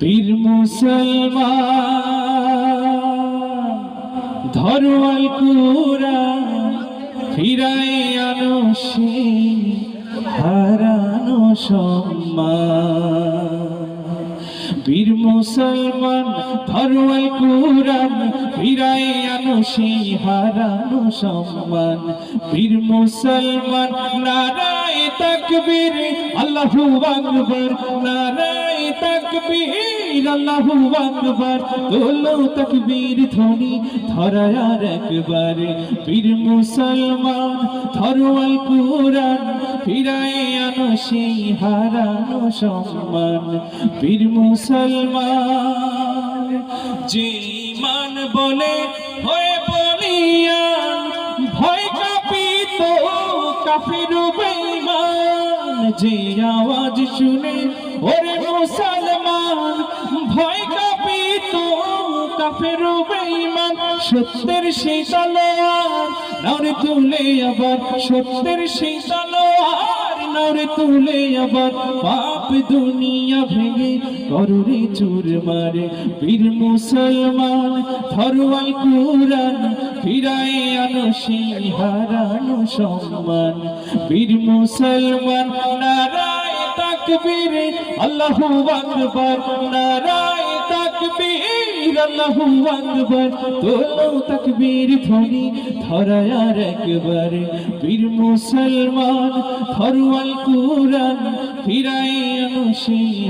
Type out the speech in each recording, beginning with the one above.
বীর মুসলমান ধরওয়াল কুরা ফিরাই আনো সেই হারানো সম্মান। বীর মুসলমান ধরওয়াল কুরান ফিরাই আনো সেই হারানো সম্মান বীর মুসলমান, নারায় তাকবীর, আল্লাহু আকবার। নারায় তাকবীর, আল্লাহু আকবার। তোলো তাকবীর ধ্বনি ধরায় আর একবার। বীর মুসলমান ধরওয়াল কুরান ফিরাই আনো সেই হারানো সম্মান। বীর মুসলমান, যে ইমান বলে হয়ে বলিয়ান, ভয় কাঁপিত কাফির বেঈমান। যে আওয়াজ শুনে, ওরে মুসলমান, ভয় কাঁপিত কাফের বেঈমান, সত্যের সেই তলোয়ার তুলে আবার সত্যের সেই নারে তুলে আবার পাপ দুনিয়া ভেঙে করুরে চুর মারে। বীর মুসলমান ধরওয়াল কুরান ফিরাই আনো সেই হারানো সম্মান। বীর মুসলমান নারায় তাকবীর, আল্লাহু আকবার, নারায় আকবার তোলো তাকবীর ধ্বনি, ধরায় আর একবার। বীর মুসলমান ধরওয়াল কুরান ফিরাই আনো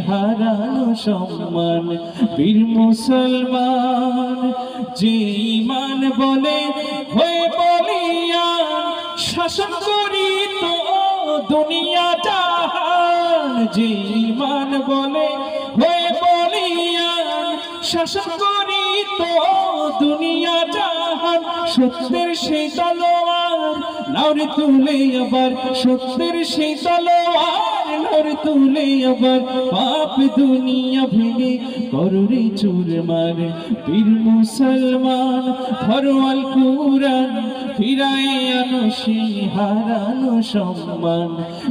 হারানো সম্মান। বীর মুসলমান, যে ইমান বলে, হয়ে বলিয়ান শাসন করি তো দুনিয়া যে ইমান বলে, হয়ে শাসন করি তো দুনিয়া জাহান, সত্যের সেই তলোয়ার নারে তুলে আবার, সত্যের সেই তলোয়ার নারে তুলে আবার, পাপ দুনিয়া ভেঙে করুরে চুর মারে। বীর মুসলমান ধরওয়াল কুরান ফিরাই আনো সেই হারানো সম্মান।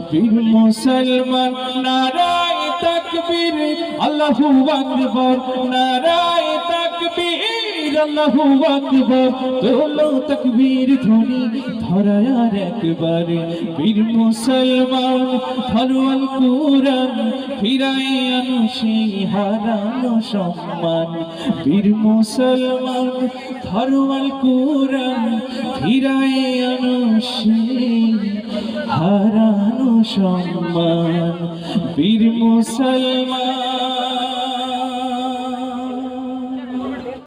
বীর মুসলমান, নারায় তাকবীর আল্লাহু আকবার নারায় তাকবীর, আল্লাহু আকবার তোলো তাকবীর ধ্বনি ধরায় আর একবার বীর মুসলমান ধরওয়াল কুরান ফিরাই আনো হারানো সম্মান। বীর মুসলমান ধরওয়াল কুরান ফিরাই আনো হারানো সম্মান বীর মুসলমান।